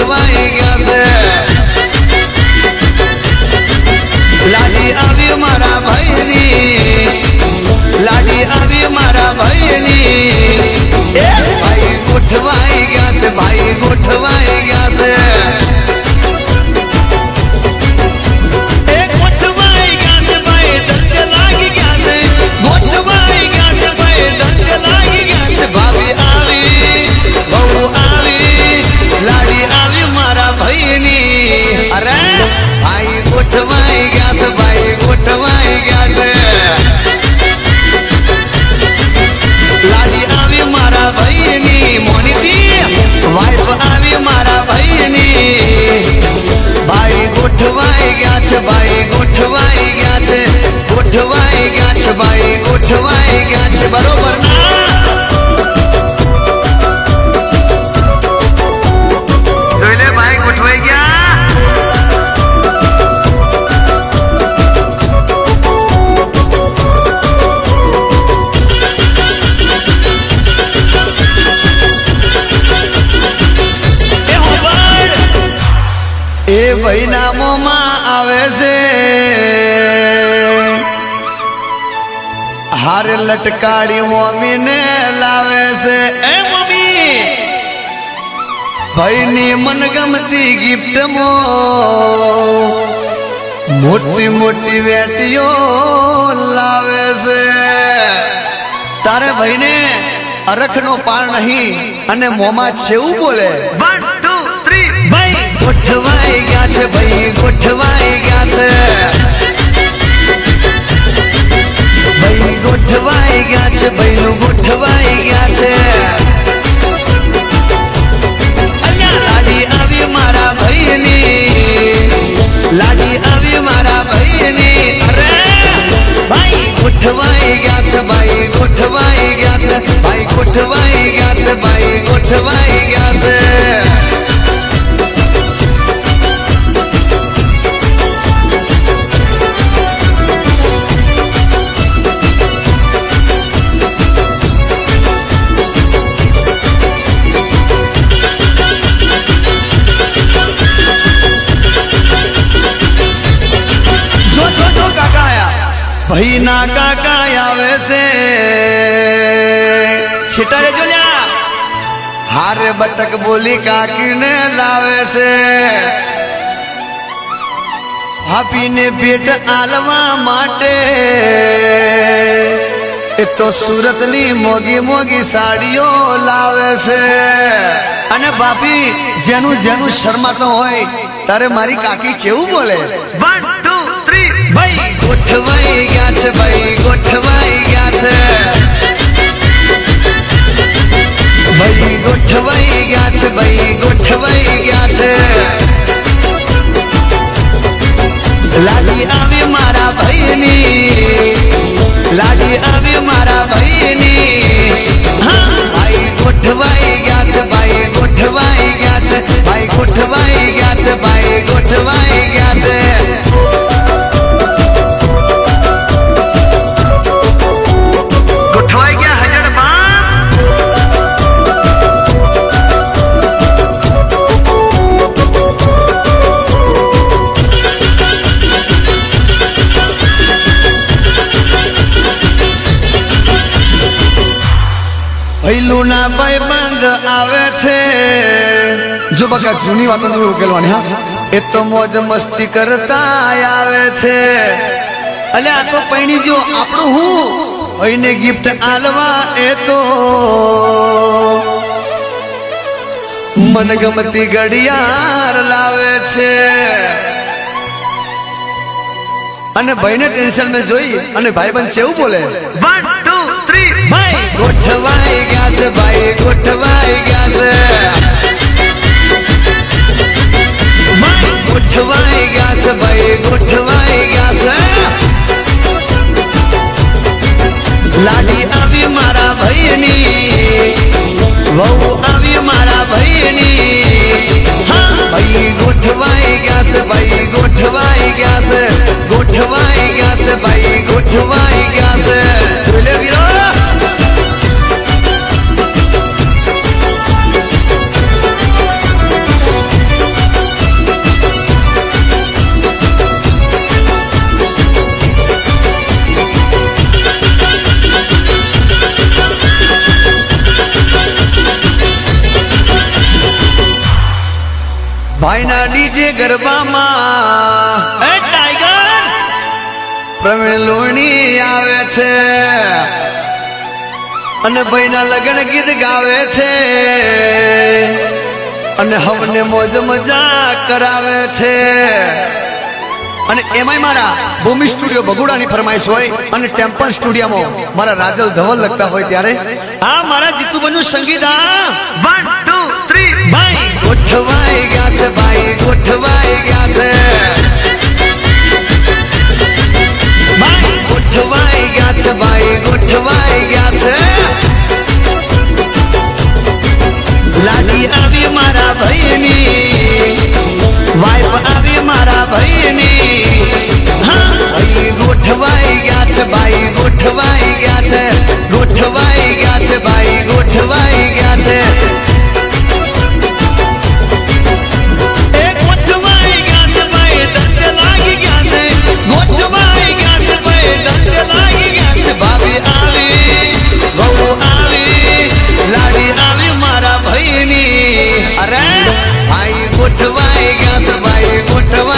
ભાઈ ગોઠવાઈ ગયા ગોઠવાઈ ગયા છે ભાઈ ગોઠવાઈ ગયા છે. ગોઠવાઈ ગયા છે ભાઈ ગોઠવાઈ એ ભાઈના મોમાં આવે છે. હાર લટકાડી મમ્મીને લાવે છે. એ મમ્મી! ભાઈની મનગમતી ગિફ્ટ મો મોટી મોટી વેટીઓ લાવે છે. તારે ભાઈને અરખનો પાર નહીં અને મોમાં છેવું બોલે. વન ટુ થ્રી ભાઈ ગોઠવાઈ ગયા છે ભાઈ, ગોઠવાઈ ગયા છે. ભાઈ, ગોઠવાઈ ગયા છે ભાઈનું ગોઠવાઈ ગયા છે. લાડી આવી મારા ભાઈની. લાડી આવી મારા ભાઈની. અરે, ભાઈ, ગોઠવાઈ ગયા છે ભાઈ, ગોઠવાઈ ગયા છે. ભાઈ, ગોઠવાઈ ગયા છે ભાઈ, ગોઠવાઈ ગયા છે. છે। છીટારે જો હારે બટક બોલી કાકીને લાવે છે। આપીને પેટ આલવા માટે। એ તો સુરતની મોગી મોગી સાડીઓ લાવે છે। અને બાપી જેનું જેનું શરમાતો હોય તારે મારી કાકી કેવું બોલે? વન ટુ થ્રી ભાઈ ગોઠવાઈ લાડી આવી મારા ભાઈની. ભાઈ ભાઈબંધ આવે છે. જો બકા જૂની વાતો નહીં ઉકેલવાની હા? એ તો મોજ મસ્તી કરતા આવે છે. અલે આ તો પૈણી જો આપણું હું ભાઈને ગિફ્ટ આલવા એ તો. મનગમતી ઘડિયાળ લાવે છે. અને ભાઈને ટેન્શન મેં જોઈ અને ભાઈબંધ છે એવું બોલે. ભાઈ ગોઠવાઈ ગયા છે ભાઈ ભાઈના ડીજે ગરબામાં એ ટાઈગર! પ્રવીણ લોણી આવે છે અને ભાઈના લગ્ન ગીત ગાવે છે અને હવને મોજ મજા કરાવે છે. અને એમાંય મારા ભૂમિ સ્ટુડિયો બગુડાની ફરમાઈશ હોય અને ટેમ્પલ સ્ટુડિયોમાં મારા રાજલ ધવલ લગતા હોય ત્યારે. આ મારા જીતુબનનું સંગીત આ વન ટુ ભાઈ ગોઠવાઈ ગયા છે ભાઈ ગોઠવાઈ ગયા છે. ઉઠવા